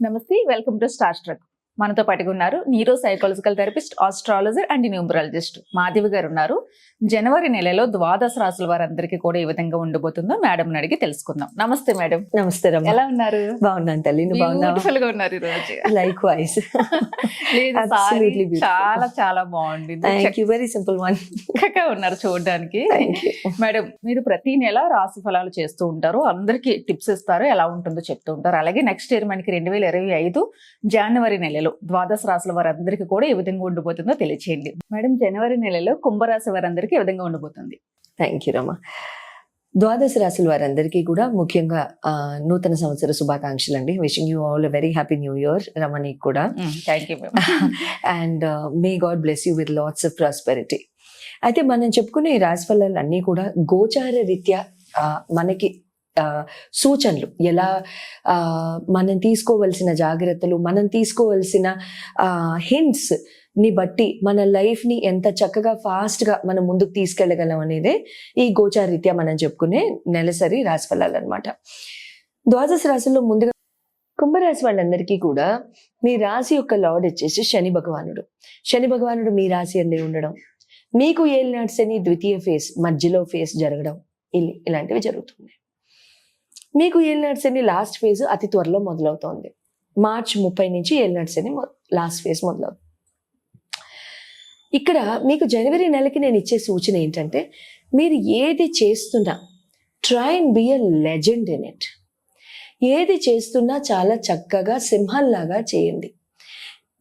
నమస్తే welcome to star struck మనతో పాటుగా ఉన్నారు neuro psychological therapist astrologer and numerologist Madhavi garu ఉన్నారు. జనవరి నెలలో ద్వాదశ రాసుల వారందరికీ కూడా ఏ విధంగా ఉండబోతుందో మేడం అడిగి తెలుసుకుందాం. నమస్తే మేడం నమస్తే ఎలా ఉన్నారు? బాగున్నాను తల్లి బ్యూటిఫుల్గా ఉన్నారు ఈ రోజు లైక్ వైజ్. చాలా చాలా బాగుంది thank you very simple one ఉన్నారు చూడడానికి. మేడం మీరు ప్రతి నెల రాశి ఫలాలు చేస్తూ ఉంటారు. అందరికి టిప్స్ ఇస్తారు. ఎలా ఉంటుందో చెప్తూ ఉంటారు. అలాగే నెక్స్ట్ ఇయర్ మనకి రెండు వేల ఇరవై ఐదు జనవరి నెలలో ద్వాదశ రాశుల వారందరికీ కూడా ఏ విధంగా ఉండిపోతుందో తెలియచేయండి. మేడం జనవరి నెలలో కుంభరాశి వారందరికీ ఏ విధంగా ఉండబోతుంది థ్యాంక్ యూ రమ్మ ద్వాదశ రాశుల వారందరికీ కూడా ముఖ్యంగా ఆ, నూతన సంవత్సర శుభాకాంక్షలు అండి. Wishing you all very happy new year రమణికి కూడా. Thank you and may God bless you with lots of prosperity అయితే మనం చెప్పుకునే ఈ రాశి ఫలాలు అన్నీ కూడా గోచార రీత్యా ఆ, మనకి సూచనలు. ఎలా ఆ, మనం తీసుకోవలసిన జాగ్రత్తలు మనం తీసుకోవలసిన హింట్స్ని బట్టి మన లైఫ్ని ఎంత చక్కగా ఫాస్ట్గా మనం ముందుకు తీసుకెళ్ళగలం అనేదే ఈ గోచారీత్యా మనం చెప్పుకునే నెలసరి రాశిఫలాలు అనమాట ద్వాదశ రాశుల్లో ముందుగా కుంభరాశి వాళ్ళందరికీ కూడా మీ రాశి యొక్క లార్డ్ వచ్చేసి శని భగవానుడు. శని భగవానుడు మీ రాశి అందే ఉండడం. మీకు ఏలినాటి శని ద్వితీయ ఫేస్ మధ్యలో ఫేస్ జరగడం. ఇల్- ఇలాంటివి జరుగుతున్నాయి. మీకు ఏలినాటి శని లాస్ట్ ఫేజ్ అతి త్వరలో మొదలవుతోంది. మార్చ్ ముప్పై నుంచి ఏలినాటి శని లాస్ట్ ఫేజ్ మొదలవుతుంది ఇక్కడ మీకు జనవరి నెలకి నేను ఇచ్చే సూచన ఏంటంటే మీరు ఏది చేస్తున్నా try and be a legend in it ఏది చేస్తున్నా చాలా చక్కగా సింహంలాగా చేయండి.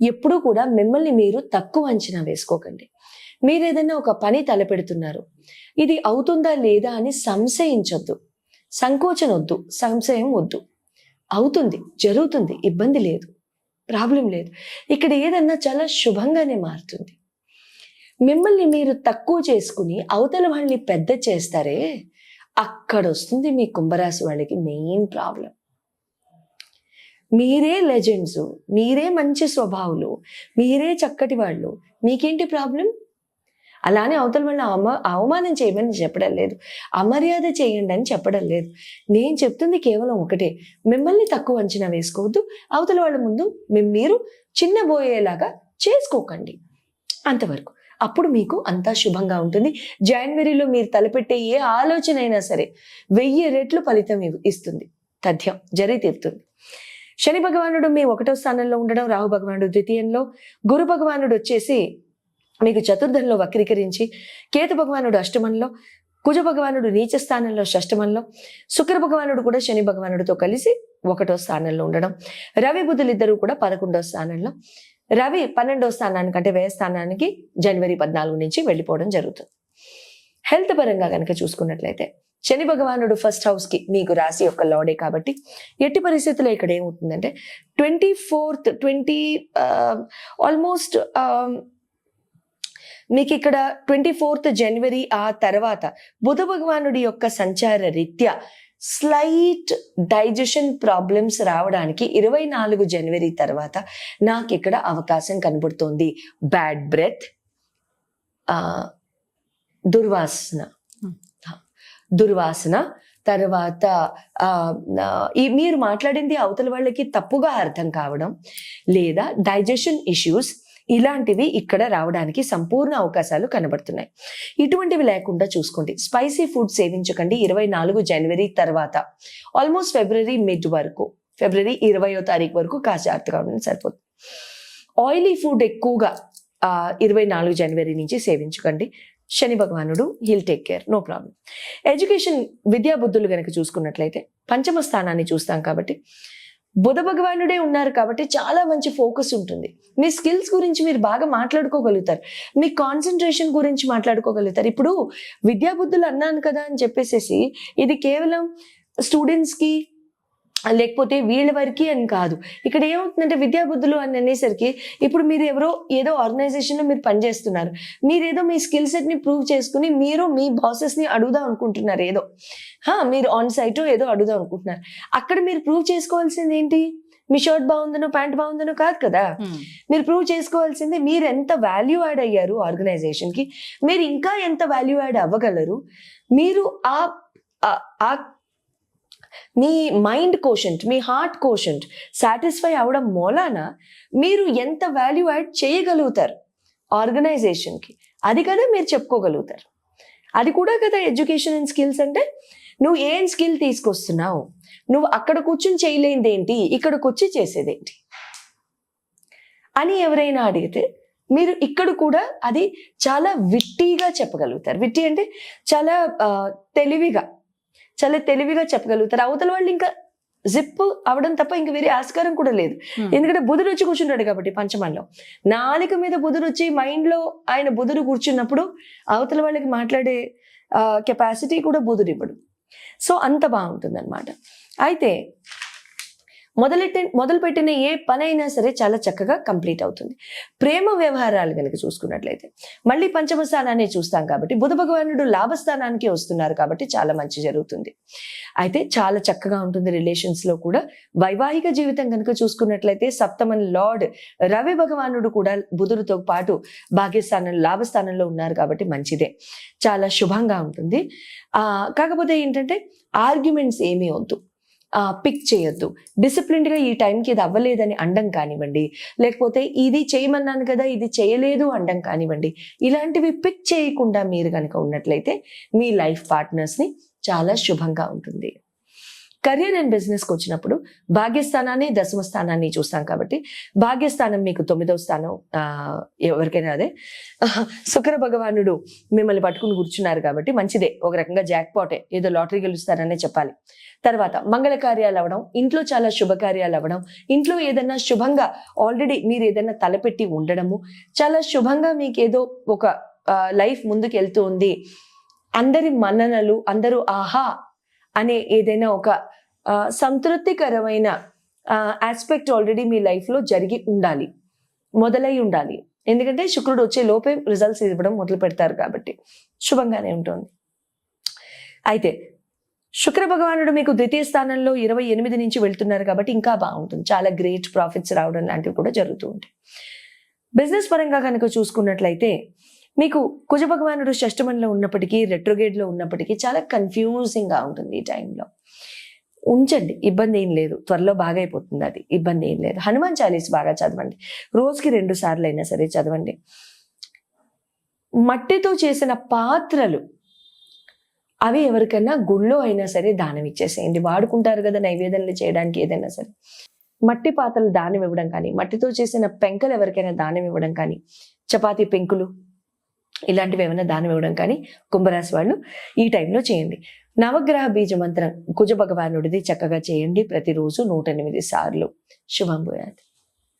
ఎప్పుడూ కూడా మిమ్మల్ని మీరు తక్కువ అంచనా వేసుకోకండి. మీరు ఏదైనా ఒక పని తలపెడుతున్నారు. ఇది అవుతుందా లేదా అని సంశయించొద్దు. సంకోచం వద్దు సంశయం వద్దు అవుతుంది జరుగుతుంది ఇబ్బంది లేదు ప్రాబ్లం లేదు. ఇక్కడ ఏదన్నా చాలా శుభంగానే మారుతుంది. మిమ్మల్ని మీరు తక్కువ చేసుకుని అవతల వాళ్ళని పెద్ద చేస్తారే అక్కడ వస్తుంది మీ కుంభరాశి వాళ్ళకి మెయిన్ ప్రాబ్లం. మీరే లెజెండ్స్ మీరే మంచి స్వభావులు మీరే చక్కటి వాళ్ళు మీకేంటి ప్రాబ్లం? అలానే అవతల వాళ్ళని అమ అవమానం చేయమని చెప్పడం లేదు. అమర్యాద చేయండి అని చెప్పడం లేదు. నేను చెప్తుంది కేవలం ఒకటే. మిమ్మల్ని తక్కువ అంచనా వేసుకోవద్దు. అవతల వాళ్ళ ముందు మీరు చిన్నబోయేలాగా చేసుకోకండి. అంతవరకు. అప్పుడు మీకు అంతా శుభంగా ఉంటుంది. జనవరిలో మీరు తలపెట్టే ఏ ఆలోచన అయినా సరే వెయ్యి రెట్లు ఫలితం ఇస్తుంది. తథ్యం. జరి తీరుతుంది. శని భగవానుడు మీ ఒకటో స్థానంలో ఉండడం రాహు భగవానుడు ద్వితీయంలో గురు భగవానుడు వచ్చేసి మీకు చతుర్థంలో వక్రీకరించి కేతు భగవానుడు అష్టమంలో కుజ భగవానుడు నీచ స్థానంలో షష్టమంలో శుక్ర భగవానుడు కూడా శని భగవానుడితో కలిసి ఒకటో స్థానంలో ఉండడం. రవి బుధులు ఇద్దరు కూడా పదకొండో స్థానంలో. రవి పన్నెండో స్థానానికి అంటే వ్యయ స్థానానికి జనవరి పద్నాలుగు నుంచి వెళ్ళిపోవడం జరుగుతుంది. హెల్త్ పరంగా కనుక చూసుకున్నట్లయితే శని భగవానుడు ఫస్ట్ హౌస్కి మీకు రాశి యొక్క లాడే కాబట్టి ఎట్టి పరిస్థితుల్లో ఇక్కడ ఏమవుతుందంటే ట్వంటీ ఫోర్త్ ట్వంటీ ఆల్మోస్ట్ మీకు ఇక్కడ ట్వంటీ ఫోర్త్ జనవరి ఆ తర్వాత బుధ భగవానుడి యొక్క సంచార రీత్యా స్లైట్ డైజెషన్ ప్రాబ్లమ్స్ రావడానికి ఇరవై నాలుగు జనవరి తర్వాత నాకు ఇక్కడ అవకాశం కనబడుతోంది బ్యాడ్ బ్రెత్ దుర్వాసన. దుర్వాసన తర్వాత ఈ మీరు మాట్లాడింది అవతల వాళ్ళకి తప్పుగా అర్థం కావడం లేదా డైజెషన్ ఇష్యూస్ ఇలాంటివి ఇక్కడ రావడానికి సంపూర్ణ అవకాశాలు కనబడుతున్నాయి. ఇటువంటివి లేకుండా చూసుకోండి. స్పైసీ ఫుడ్ సేవించకండి ఇరవై నాలుగు జనవరి తర్వాత. ఆల్మోస్ట్ ఫిబ్రవరి మిడ్ వరకు ఫిబ్రవరి ఇరవయో తారీఖు వరకు కాస్త జాగ్రత్తగా ఉండడం సరిపోతుంది. ఆయిలీ ఫుడ్ ఎక్కువగా ఇరవై నాలుగు జనవరి నుంచి సేవించకండి. శని భగవానుడు hill take care no problem. Education విద్యా బుద్ధులు కనుక చూసుకున్నట్లయితే పంచమ స్థానాన్ని చూస్తాం కాబట్టి బుధ భగవానుడే ఉన్నారు కాబట్టి చాలా మంచి ఫోకస్ ఉంటుంది. మీ స్కిల్స్ గురించి మీరు బాగా మాట్లాడుకోగలుగుతారు. మీ కాన్సన్ట్రేషన్ గురించి మాట్లాడుకోగలుగుతారు. ఇప్పుడు విద్యా బుద్ధులు అన్నాను కదా అని చెప్పేసేసి ఇది కేవలం స్టూడెంట్స్కి లేకపోతే వీళ్ళ వరకు అని కాదు. ఇక్కడ ఏమవుతుందంటే విద్యా బుద్ధులు అని అనేసరికి ఇప్పుడు మీరు ఎవరో ఏదో ఆర్గనైజేషన్లో మీరు పనిచేస్తున్నారు. మీరు ఏదో మీ స్కిల్ సెట్ని ప్రూవ్ చేసుకుని మీరు మీ బాసెస్ని అడుగుదాం అనుకుంటున్నారు ఏదో. హా, మీరు ఆన్ సైట్ ఏదో అడుగుదాం అనుకుంటున్నారు. అక్కడ మీరు ప్రూవ్ చేసుకోవాల్సింది ఏంటి? మీ షర్ట్ బాగుందనో ప్యాంట్ బాగుందనో కాదు కదా. మీరు ప్రూవ్ చేసుకోవాల్సింది మీరు ఎంత వాల్యూ యాడ్ అయ్యారు ఆర్గనైజేషన్కి? మీరు ఇంకా ఎంత వాల్యూ యాడ్ అవ్వగలరు? మీరు ఆ మీ మైండ్ కోషంట్ మీ హార్ట్ కోషంట్ సాటిస్ఫై అవడం మూలాన మీరు ఎంత వాల్యూ యాడ్ చేయగలుగుతారు ఆర్గనైజేషన్కి అది కదా మీరు చెప్పుకోగలుగుతారు. అది కూడా కదా ఎడ్యుకేషన్ అండ్ స్కిల్స్ అంటే? నువ్వు ఏం స్కిల్ తీసుకొస్తున్నావు? నువ్వు అక్కడ కూర్చొని చేయలేనిది ఏంటి? ఇక్కడికి వచ్చి చేసేదేంటి అని ఎవరైనా అడిగితే మీరు ఇక్కడ కూడా అది చాలా విట్టిగా చెప్పగలుగుతారు. విట్టి అంటే చాలా తెలివిగా. చాలా తెలివిగా చెప్పగలుగుతారు. అవతల వాళ్ళు ఇంకా జిప్ అవడం తప్ప ఇంకా వేరే ఆస్కారం కూడా లేదు. ఎందుకంటే బుధుడు వచ్చి కూర్చుంటాడు కాబట్టి పంచమంలో. నాలుక మీద బుధుడు వచ్చి మైండ్లో ఆయన బుధుడు కూర్చున్నప్పుడు అవతల వాళ్ళకి మాట్లాడే కెపాసిటీ కూడా బుధుడు ఇవ్వడు సో అంత బాగుంటుంది అనమాట అయితే మొదలెట్టి మొదలుపెట్టిన ఏ పనైనా సరే చాలా చక్కగా కంప్లీట్ అవుతుంది. ప్రేమ వ్యవహారాలు కనుక చూసుకున్నట్లయితే మళ్ళీ పంచమ స్థానాన్ని చూస్తాం కాబట్టి బుధ భగవానుడు లాభస్థానానికి వస్తున్నారు కాబట్టి చాలా మంచి జరుగుతుంది. అయితే చాలా చక్కగా ఉంటుంది రిలేషన్స్లో కూడా. వైవాహిక జీవితం కనుక చూసుకున్నట్లయితే సప్తమన్ లార్డ్ రవి భగవానుడు కూడా బుధుడితో పాటు భాగ్యస్థానం లాభస్థానంలో ఉన్నారు కాబట్టి మంచిదే. చాలా శుభంగా ఉంటుంది. ఆ కాకపోతే ఏంటంటే ఆర్గ్యుమెంట్స్ ఏమీ వద్దు. పిక్ చేయొద్దు. డిసిప్లిన్డ్గా ఈ టైంకి ఇది అవ్వలేదని అండం కానివ్వండి. లేకపోతే ఇది చేయమన్నాను కదా ఇది చేయలేదు అండం కానివ్వండి. ఇలాంటివి పిక్ చేయకుండా మీరు కనుక ఉన్నట్లయితే మీ లైఫ్ పార్ట్నర్స్ని చాలా శుభంగా ఉంటుంది. కెరీర్ అండ్ బిజినెస్కి వచ్చినప్పుడు భాగ్యస్థానాన్ని దశమ స్థానాన్ని చూస్తాం కాబట్టి భాగ్యస్థానం మీకు తొమ్మిదవ స్థానం ఎవరికైనా అదే. శుక్ర భగవానుడు మిమ్మల్ని పట్టుకుని కూర్చున్నారు కాబట్టి మంచిదే. ఒక రకంగా జాక్ పాటే ఏదో లాటరీ గెలుస్తారనే చెప్పాలి. తర్వాత మంగళ కార్యాలు అవ్వడం ఇంట్లో చాలా శుభకార్యాలు అవ్వడం ఇంట్లో ఏదైనా శుభంగా ఆల్రెడీ మీరు ఏదైనా తలపెట్టి ఉండడము చాలా శుభంగా మీకు ఏదో ఒక లైఫ్ ముందుకు వెళ్తూ ఉంది. అందరి మన్ననలు అందరూ ఆహా అనే ఏదైనా ఒక సంతృప్తికరమైన ఆస్పెక్ట్ ఆల్రెడీ మీ లైఫ్లో జరిగి ఉండాలి. మొదలై ఉండాలి. ఎందుకంటే శుక్రుడు వచ్చే లోపే రిజల్ట్స్ ఇవ్వడం మొదలు పెడతారు కాబట్టి. శుభంగానే ఉంటుంది. అయితే శుక్ర భగవానుడు మీకు ద్వితీయ స్థానంలో ఇరవై ఎనిమిది నుంచి వెళ్తున్నారు కాబట్టి ఇంకా బాగుంటుంది. చాలా గ్రేట్ ప్రాఫిట్స్ రావడం లాంటివి కూడా జరుగుతూ ఉంటాయి. బిజినెస్ పరంగా కనుక చూసుకున్నట్లయితే మీకు కుజ భగవానుడు షష్టమంలో ఉన్నప్పటికీ రెట్రోగేడ్లో ఉన్నప్పటికీ చాలా కన్ఫ్యూజింగ్గా ఉంటుంది ఈ టైంలో ఉంచండి ఇబ్బంది ఏం లేదు. త్వరలో బాగా అయిపోతుంది అది. ఇబ్బంది ఏం లేదు. హనుమాన్ చాలీస్ బాగా చదవండి. రోజుకి రెండు సార్లు అయినా సరే చదవండి. మట్టితో చేసిన పాత్రలు అవి ఎవరికైనా గుళ్ళో అయినా సరే దానం ఇచ్చేసేయండి. వాడుకుంటారు కదా నైవేద్యంలో చేయడానికి ఏదైనా సరే. మట్టి పాత్రలు దానం ఇవ్వడం కానీ మట్టితో చేసిన పెంకలు ఎవరికైనా దానం ఇవ్వడం కానీ చపాతీ పెంకులు ఇలాంటివి ఏమైనా దానం ఇవ్వడం కానీ కుంభరాశి వాళ్ళు ఈ టైంలో చేయండి. నవగ్రహ బీజ మంత్రం కుజ భగవానుడిది చక్కగా చేయండి ప్రతిరోజు నూట ఎనిమిది సార్లు. శుభం